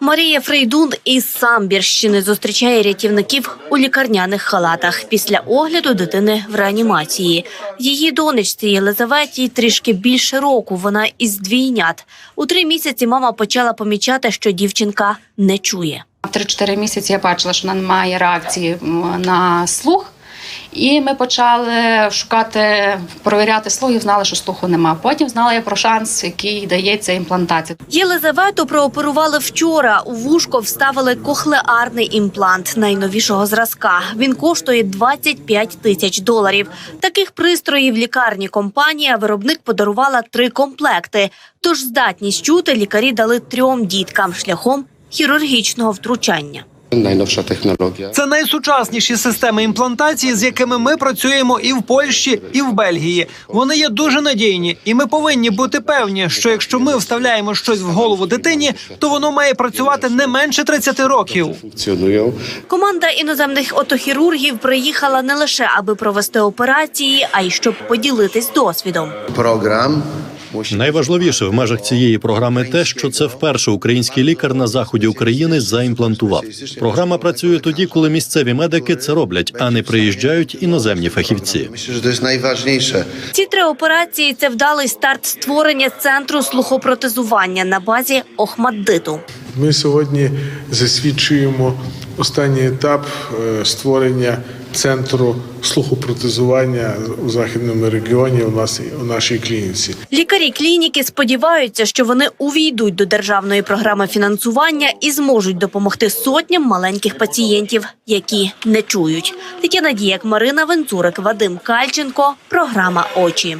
Марія Фрейдун із Самбірщини зустрічає рятівників у лікарняних халатах після огляду дитини в реанімації. Її донечці Єлизаветі трішки більше року. Вона із двійнят. У три місяці мама почала помічати, що дівчинка не чує. В 3-4 місяці я бачила, що вона не має реакції на слух. І ми почали шукати, провіряти слух знали, що слуху нема. Потім знала я про шанс, який дається імплантація. Єлизавету прооперували вчора. У вушко вставили кохлеарний імплант найновішого зразка. Він коштує 25 тисяч доларів. Таких пристроїв лікарні компанія виробник подарувала три комплекти. Тож здатність чути лікарі дали трьом діткам шляхом хірургічного втручання. Najnowsza technologia. Це найсучасніші системи імплантації, з якими ми працюємо і в Польщі, і в Бельгії. Вони є дуже надійні, і ми повинні бути певні, що якщо ми вставляємо щось в голову дитині, то воно має працювати не менше 30 років. Funkcjonują. Команда іноземних отохірургів приїхала не лише аби провести операції, а й щоб поділитись досвідом. Musi Найважливіше в межах цієї програми те, що це вперше український лікар на заході України заімплантував. Програма працює тоді, коли місцеві медики це роблять, а не приїжджають іноземні фахівці. Jest. Ці три операції це вдалий старт створення центру слухопротезування на базі Охмаддиту. Ми сьогодні засвідчуємо останній етап е, створення центру слухопротезування у західному регіоні у нас у нашій клініці. Лікарі клініки сподіваються, що вони увійдуть до державної програми фінансування і зможуть допомогти сотням маленьких пацієнтів, які не чують. Тетяна Діяк, Марина Венцурик, Вадим Кальченко. Програма Очі.